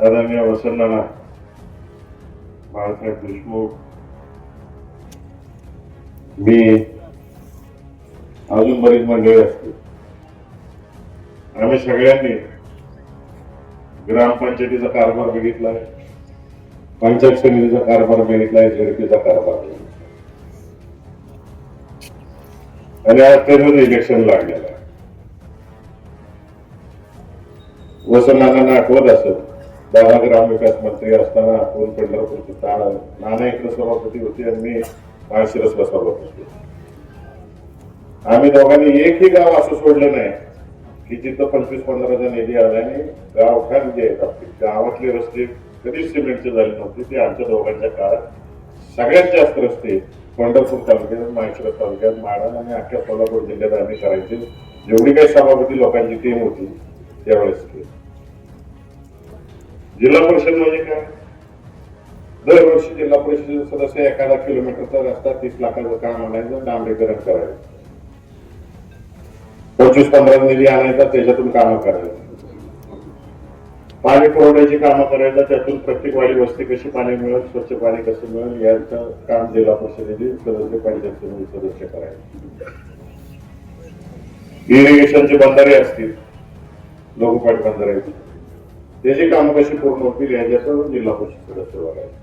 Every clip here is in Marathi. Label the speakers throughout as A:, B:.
A: आदरणीय वसंतनाना बाळासाहेब देशमुख मी अजून बरीच मंडळी असतील. आम्ही सगळ्यांनी ग्रामपंचायतीचा कारभार बघितलाय पंचायत समितीचा कारभार बघितलाय झेडपीचा कारभार बघितलाय. आणि आज त्याचं इलेक्शन लागलेलं आहे. वसंतनाना आठवत असत बाळा ग्रामविकास मंत्री असताना कोण पंढरपूरचे ताळ नाना इकडे सभापती होते आणि मी माळशिरसला सभापती होते. आम्ही दोघांनी एकही गाव असं सोडलं नाही की जिथं पंचवीस पंधराचा निधी आल्याने गाव खान जे आहेत गावातले रस्ते कधीच सिमेंटचे झाले नव्हते ते आमच्या दोघांच्या काळात सगळ्यात जास्त रस्ते पंढरपूर तालुक्यात माळशिरस तालुक्यात माडा आणि अख्ख्या सोलापूर जिल्ह्यात आम्ही करायचे जेवढी काही सभापती लोकांची टीम होती त्यावेळेस केली. जिल्हा परिषद म्हणजे काय? दरवर्षी जिल्हा परिषद सदस्य एखादा किलोमीटरचा रस्ता तीस लाखाचं काम आणायचं डांबरीकरण करायचं. पंचवीस पंधरा निधी आणायचा त्याच्यातून कामं करायचं. पाणी पुरवठ्याची कामं करायचं त्यातून प्रत्येक वाडी वस्ती कशी पाणी मिळेल स्वच्छ पाणी कसं मिळेल याचं काम जिल्हा परिषदेचे सदस्य पंचायत समिती सदस्य करायचे. इरिगेशनचे बंधारे असतील लोकपाट बंधारे त्याची कामं कशी पूर्ण होतील याच्याचं जिल्हा परिषद सदस्य बघायचं.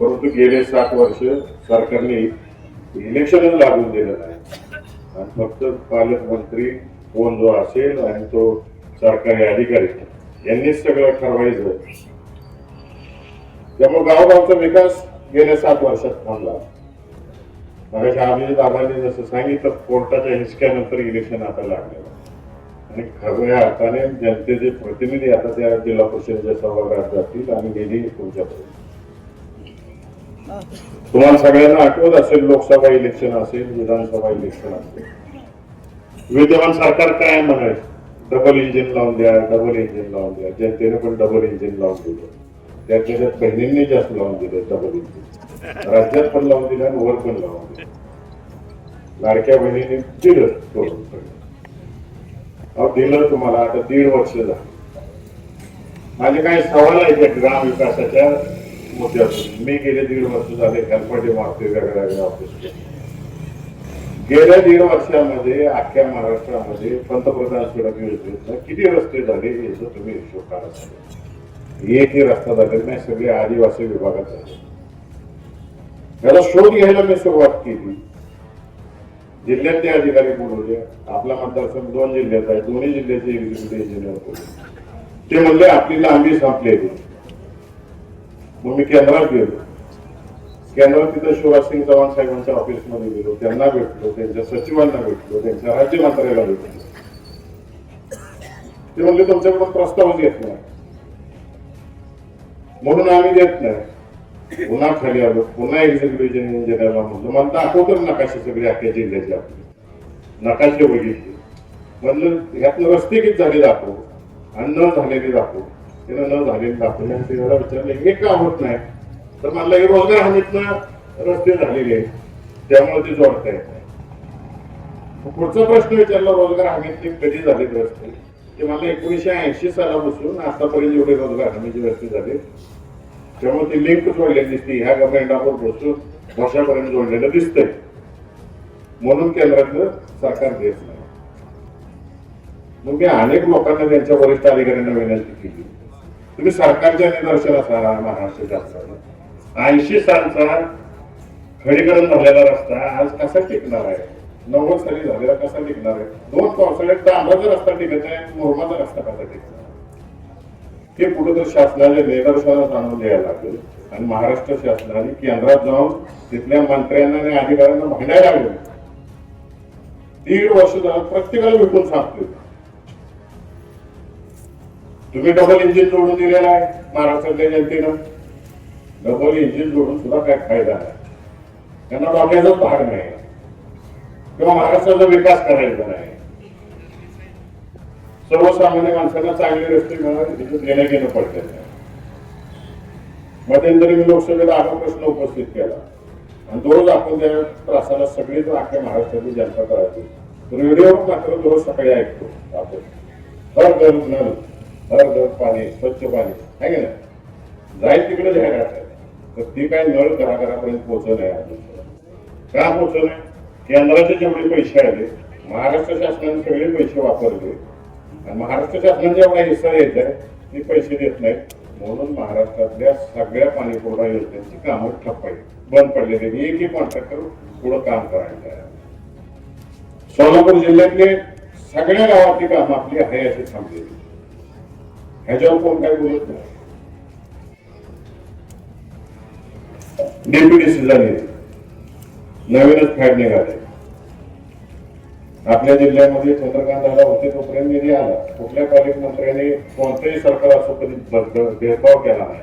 A: परंतु गेले सात वर्ष सरकारने इलेक्शनच लागून दिलं नाही आणि फक्त पालकमंत्री कोण जो असेल आणि तो सरकारी अधिकारी यांनीच सगळं ठरवायचं. त्यामुळे गावगावचा विकास गेल्या सात वर्षात थांबला. मगाशी अभिजित आबांनी जसं सांगितलं कोर्टाच्या हिसक्यानंतर इलेक्शन आता लागलेलं आणि खऱ्या अर्थाने जनतेचे प्रतिनिधी आता त्या जिल्हा परिषदेच्या सभागृहात जातील आणि निधी तुमच्यापर्यंत तुम्हाला सगळ्यांना आठवत असेल लोकसभा इलेक्शन असेल विधानसभा इलेक्शन असेल. विद्यमान सरकार काय म्हणायचं? डबल इंजिन लावून द्या डबल इंजिन लावून द्या. जनतेने पण डबल इंजिन लावून दिलं. त्याच्या त्यात बहिणींनी जास्त लावून दिलं डबल इंजिन राज्यात पण लावून दिलं आणि वर पण लावून दिलं. लाडक्या बहिणीने दिलं सोडून सगळं. दिलं तुम्हाला आता दीड वर्ष झालं. माझे काही सवाल आहेत त्या ग्राम विकासाच्या मुद्द्यातून मी गेले दीड वर्ष झाले हेल्पडे मारते वेगळ्या वेगळ्या ऑफिस गेल्या दीड वर्षामध्ये अख्ख्या महाराष्ट्रामध्ये पंतप्रधान सडक योजनेचा किती रस्ते झाले याचा तुम्ही हिशोब काढा. एकही रस्ता झालेला नाही सगळे आदिवासी विभागात झाले. त्याला शोध घ्यायला मी सुरुवात केली. जिल्ह्यातले अधिकारी बोलवले आपला मतदारसंघ दोन जिल्ह्यात आहे. दोन्ही जिल्ह्याचे एक्झिक्युटिव्ह इंजिनियर बोलले ते म्हणले आपली लांबी संपलेली मग मी केंद्रात गेलो. केंद्रात तिथं शिवराज सिंग चव्हाण साहेबांच्या ऑफिसमध्ये गेलो. त्यांना भेटलो. त्यांच्या सचिवांना भेटलो. त्यांच्या राज्यमंत्र्याला भेटलो. ते म्हणले तुमच्याकडून प्रस्तावच येत नाही. म्हणून आम्ही देत नाही. पुन्हा खाली आलो पुन्हा एक्झिक्युटिव्ह इंजिनियरला म्हणलं. मला दाखवतो ना नकाशे सगळे अख्ख्या जिल्ह्याचे आपले. नकाशे बघितले म्हणलं ह्यातनं रस्ते किती झाले दाखव. आणि न झालेले दाखव. त्यानं न झालेले दाखवले आणि त्याला विचारलं हे का होत नाही? तर म्हणलं हे रोजगार हमीतनं रस्ते झालेले आहेत. त्यामुळे ते जोडता येत नाही. पुढचा प्रश्न विचारला रोजगार हमीतले कधी झाले रस्ते? ते मला एकोणीसशे ऐंशी सालापासून आतापर्यंत एवढे रोजगार हमीचे रस्ते झाले त्यामुळे ती लिंक जोडलेली दिसते. ह्या गव्हर्नमेंटावर बसून वर्षापर्यंत जोडलेलं दिसतंय. म्हणून केंद्रातलं सरकार देत नाही. मग मी अनेक लोकांना त्यांच्या वरिष्ठ अधिकाऱ्यांना विनंती केली. तुम्ही सरकारच्या निदर्शनास राहा महाराष्ट्र शासनाला ऐंशी सालचा खडीकरण झालेला रस्ता आज कसा टिकणार आहे? नव्वद साली झालेला कसा टिकणार आहे? दोन पावसाळ्यात डांबराचा रस्ता टिकत आहे मुरमाचा रस्ता कसा टिकणार ते कुठं तर शासनाच्या निदर्शनास आणून द्यायला लागेल. आणि महाराष्ट्र शासनाने केंद्रात जाऊन तिथल्या मंत्र्यांना आणि अधिकाऱ्यांना म्हणायला लागले. दीड वर्ष झालं प्रत्येकाला विकून सांगतोय. तुम्ही डबल इंजिन जोडून दिलेलं आहे महाराष्ट्रातल्या जनतेनं. डबल इंजिन जोडून सुद्धा काय फायदा नाही. त्यांना डोक्याचाच भाग नाही. किंवा महाराष्ट्राचा विकास करायचा नाही. सर्वसामान्य माणसांना चांगले रस्ते मिळावे देणं घेणं पडतं. मध्यंतरी मी लोकसभेत हा प्रश्न उपस्थित केला. आणि दररोज आपण त्या त्रासाला सगळीच अख्ख्या महाराष्ट्रातली जनता करायची. रेडिओ मात्र दररोज सकाळी ऐकतो. आपण हर दर नळ हर दर पाणी स्वच्छ पाणी आहे का नाही? जाईल तिकडे जाहिरात आहे. तर ती काय नळ घराघरापर्यंत पोहोचत आहे का पोहोचत नाही? केंद्राचे जेवढे पैसे आले महाराष्ट्र शासनाने सगळे पैसे वापरले. आणि महाराष्ट्र शासनाचा एवढा हिस्सा येत आहे ते पैसे देत नाहीत. म्हणून महाराष्ट्रातल्या सगळ्या पाणीपुरवठा योजनांची कामं ठप्प आहेत. बंद पडलेली एकही कॉन्ट्रॅक्टर पुढं काम करायला तयार आहे. सोलापूर जिल्ह्यातले सगळ्या गावातली कामं आपली आहे अशी थांबलेली ह्याच्यावर कोण काय बोलत नाही. डेप्युटी झाली नवीनच फॅड निघाले. आपल्या जिल्ह्यामध्ये चंद्रकांत आला होते तोपर्यंत निधी आला. कुठल्या पालकमंत्र्यांनी कोणतंही सरकार असो कधी भेदभाव केला नाही.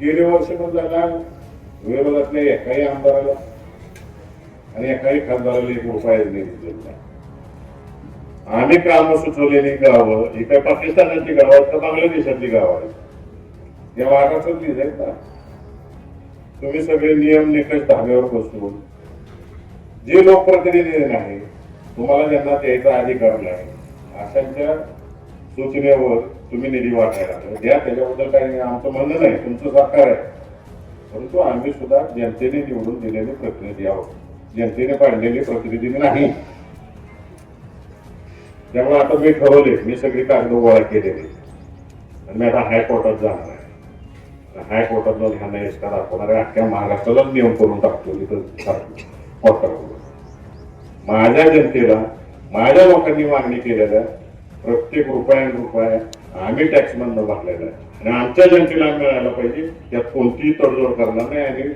A: गेले वर्ष पण झाला विरोधातल्या एकाही आमदाराला आणि एकाही खासदाराला एक रुपया दिलेला आम्ही कामं सुचवलेली गावं ही काय पाकिस्तानाची गावं आहेत का बांगलादेशातली गावं आहेत? या महाराष्ट्रातलीच आहेत ना. तुम्ही सगळे नियम निकष धाब्यावर बसून जे लोकप्रतिनिधी नाही तुम्हाला ज्यांना द्यायचा अधिकार नाही अशांच्या सूचनेवर तुम्ही निधी वाटायला द्या त्याच्याबद्दल काही आमचं म्हणणं नाही तुमचं सरकार आहे. परंतु आम्ही सुद्धा जनतेने निवडून दिलेले प्रतिनिधी आहोत. जनतेने पाडलेले प्रतिनिधी नाही. त्यामुळे आता मी ठरवले मी सगळी कागद गोळा केलेली. आणि मी आता हायकोर्टात जाणार आहे. हायकोर्टात जाऊन ह्यांना इष्टा दाखवणार आहे. अख्ख्या महाराष्ट्रालाच नियम करून टाकतो तिथं कोर्टाकडून माझ्या जनतेला माझ्या लोकांनी मागणी केलेल्या प्रत्येक रुपया रुपया आम्ही टॅक्स मधनं भरलेला आहे. आणि आमच्या जनतेला मिळायला पाहिजे. त्यात कोणतीही तडजोड करणार नाही आणि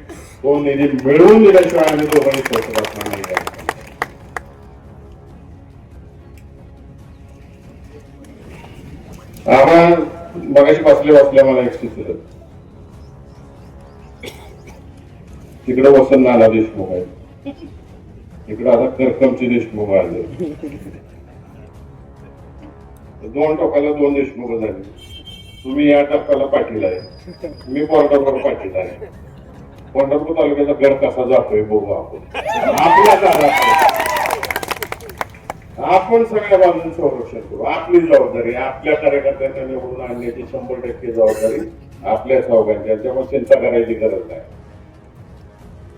A: तो निधी मिळवून दिल्याशिवाय आम्ही दोघांनी स्वस्त असणार नाही. आम्हा मगाशी बसले बसल्या मला एक सुचलं. तिकडे वसंत नाला देशमुख आहे इकडे आता करकमचे देशमुख आले दोन टोकाला दोन देशमुख झाले तुम्ही या टप्प्याला पाठीला आहे मी पंढरपूर पाठीला आहे पंढरपूर तालुक्याचा गड कसा जातोय बघू आपण आपण सगळ्या बाजून संरक्षण करू आपली जबाबदारी आपल्या कार्यकर्त्यांना निवडून आणण्याची शंभर टक्के जबाबदारी आपल्या चौघांच्या त्यामुळे चिंता करायची गरज नाही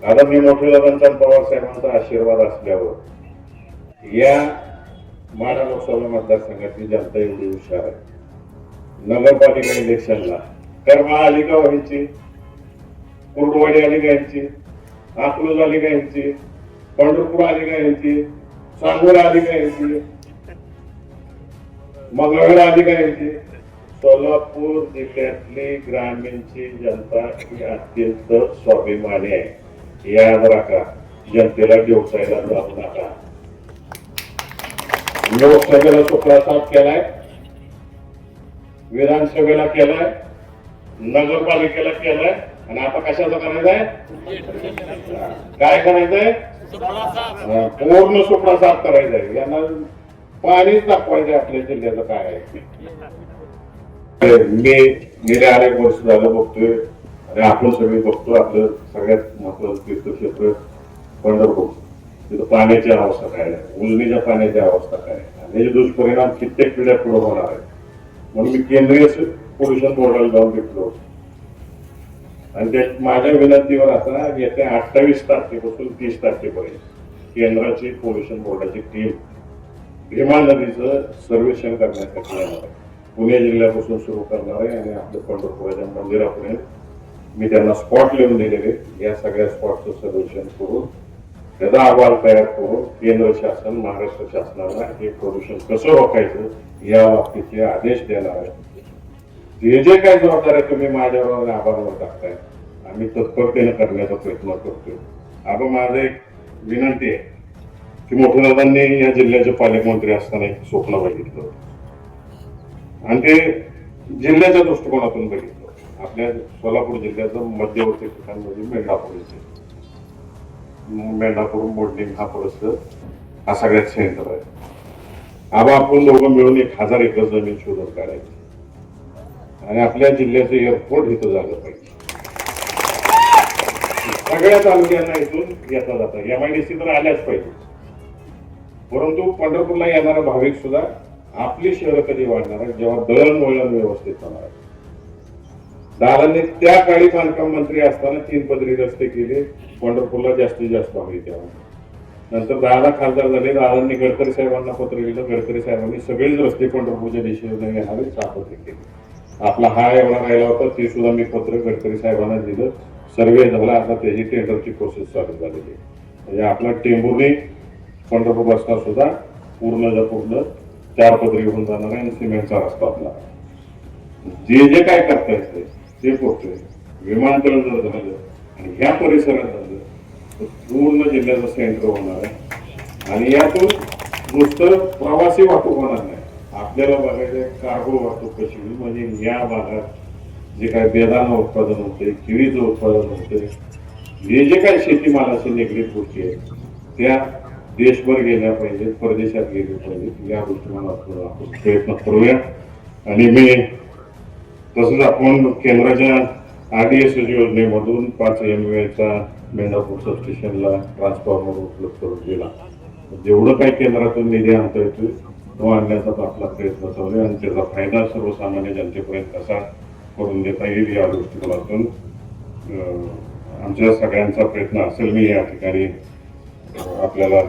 A: आता मी मोठे दादांचा पवार साहेबांचा आशीर्वाद असल्यावर या माडा लोकसभा मतदारसंघातली जनता एवढी हुशार आहे. नगरपालिका इलेक्शनला. कर्मा आली का व्हायची कुर्डवाडी आली का यांची अकलूज आली का यांची पंढरपूर आली का यांची सांगोला आली का यांची मंगळवेढा आली का यांची सोलापूर जिल्ह्यातली ग्रामीणची जनता ही अत्यंत स्वाभिमानी आहे. याद राखा. जनतेला व्यवसायाला जाऊ नका. लोकसभेला तो साफ केलाय. विधानसभेला केलाय. नगरपालिकेला केलाय. आणि आता कशाचं करायचंय? काय करायचंय? पूर्ण सुपडा साफ करायचंय. यांना पाणीच दाखवायचंय आपल्या जिल्ह्याचं काय आहे. ते. मी गेल्या अनेक वर्ष झालं बघतोय. आणि आपण सगळे बघतो आपलं सगळ्यात महत्वाचं तीर्थक्षेत्र पंढरपूर. तिथं पाण्याची अवस्था काय आहे? उलनीच्या पाण्याची अवस्था काय आहे? आणि याचे दुष्परिणाम कित्येक पिढ्या पुढे होणार आहे म्हणून मी केंद्रीय पोल्युशन बोर्डाला जाऊन भेटलो आणि त्या माझ्या विनंतीवर आता येत्या अठ्ठावीस तारखेपासून तीस तारखेपर्यंत केंद्राची पोल्युशन बोर्डाची टीम भीमा नदीचं सर्वेक्षण करण्यासाठी येणार आहे. पुणे जिल्ह्यापासून सुरू करणार आहे आणि आपल्या पंढरपुराच्या मंदिरापर्यंत मी त्यांना स्पॉट लिहून दिलेले. या सगळ्या स्पॉटचं सर्वेक्षण करून त्याचा अहवाल तयार करून केंद्र शासन महाराष्ट्र शासनाला हे प्रदूषण कसं रोखायचं या बाबतीचे आदेश देणार आहे. जे जे काही जबाबदाऱ्या तुम्ही माझ्यावर आभारावर टाकताय आम्ही तत्परतेने करण्याचा प्रयत्न करतोय. आता माझं एक विनंती आहे की मोठ्या या जिल्ह्याचे पालकमंत्री असताना एक स्वप्न बघितलं. आणि ते जिल्ह्याच्या दृष्टिकोनातून बघितलं. आपल्या सोलापूर जिल्ह्याचं मध्यवर्ती ठिकाण म्हणजे मेंढापूर येथे मेंढापूर मोडलिंग हा परिसर हा सगळ्यात सेंटर आहे. आबा आपण दोघं मिळून एक हजार एकर जमीन शोधून काढायची. आणि आपल्या जिल्ह्याचं एअरपोर्ट इथं झालं पाहिजे. सगळ्या तालुक्यांना इथून येता जाता. एम आय डी सी तर आल्याच पाहिजे. परंतु पंढरपूरला येणारा भाविक सुद्धा आपली शहरं कधी वाढणार आहे जेव्हा दळणवळण व्यवस्थित होणार आहे दादांनी त्या काळी बांधकाम मंत्री असताना तीन पदरी रस्ते केले. पंढरपूरला जास्तीत जास्त हवे त्यामुळे नंतर दादा खासदार झाले. दादांनी गडकरी साहेबांना पत्र लिहिलं. गडकरी साहेबांनी सगळेच रस्ते पंढरपूरच्या दिशेने घेणारे सहा पत्र केले. आपला हा एवढा राहिला होता ते सुद्धा मी पत्र गडकरी साहेबांना दिलं. सर्वे झाला. आता त्याची टेंडरची प्रोसेस चालू झालेली आहे. म्हणजे आपला टेंभुर्णी पंढरपूर रस्ता सुद्धा पूर्ण पूर्ण चार पदरी होऊन जाणार आहे आणि सिमेंटचा रस्ता आपला. जे जे काय करता येते ते पोहोचतोय. विमानतळ जर झालं आणि ह्या परिसरात झालं तर पूर्ण जिल्ह्याचं सेंटर होणार आहे. आणि यातून नुसतं प्रवासी वाहतूक होणार नाही. आपल्याला बघायचं कार्गो वाहतूक कशी होईल. म्हणजे या भागात जे काय बेदाणं उत्पादन होते किवीचं उत्पादन होते हे जे काय शेतीमालाशी निगडीत गोष्टी आहेत त्या देशभर गेल्या पाहिजेत परदेशात गेल्या पाहिजेत. या गोष्टी मला आपण प्रयत्न करूया. आणि मी तसंच आपण केंद्राच्या आरडीएस योजनेमधून पाच एम एचा मेंढापूर सबस्टेशनला ट्रान्सफॉर्मर उपलब्ध करून दिला. जेवढं काही केंद्रातून निधी आणता येतो तो आणण्याचा आपला प्रयत्न चालू आहे. आणि त्याचा फायदा सर्वसामान्य जनतेपर्यंत कसा करून देता येईल या दृष्टिकोनातून आमच्या सगळ्यांचा प्रयत्न असेल. मी या ठिकाणी आपल्याला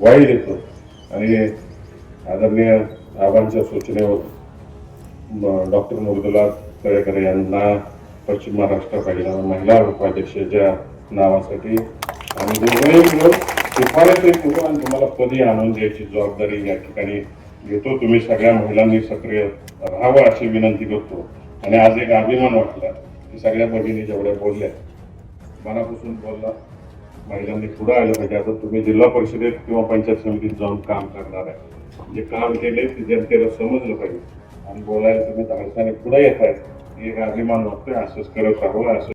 A: वाई देतो. आणि आदरणीय आबांच्या सूचनेवर डॉक्टर मुर्दुला तळेकर यांना पश्चिम महाराष्ट्र पाहिजे महिला उपाध्यक्षाच्या नावासाठी आणि दोघंही मिळून शिफारस एक करू आणि तुम्हाला पदी आणून द्यायची जबाबदारी या ठिकाणी घेतो. तुम्ही सगळ्या महिलांनी सक्रिय राहावं अशी विनंती करतो. आणि आज एक अभिमान वाटला की सगळ्या भगिनी जेवढ्या बोलल्या मनापासून बोलला महिलांनी पुढे आलं पाहिजे. आता तुम्ही जिल्हा परिषदेत किंवा पंचायत समितीत जाऊन काम करणार आहे. जे काम केले ते जनतेला समजलं पाहिजे. आणि बोलायला तुम्ही धाडसाने पुढे येत आहे एक अभिमान वाटतोय असंच करत राहावं असं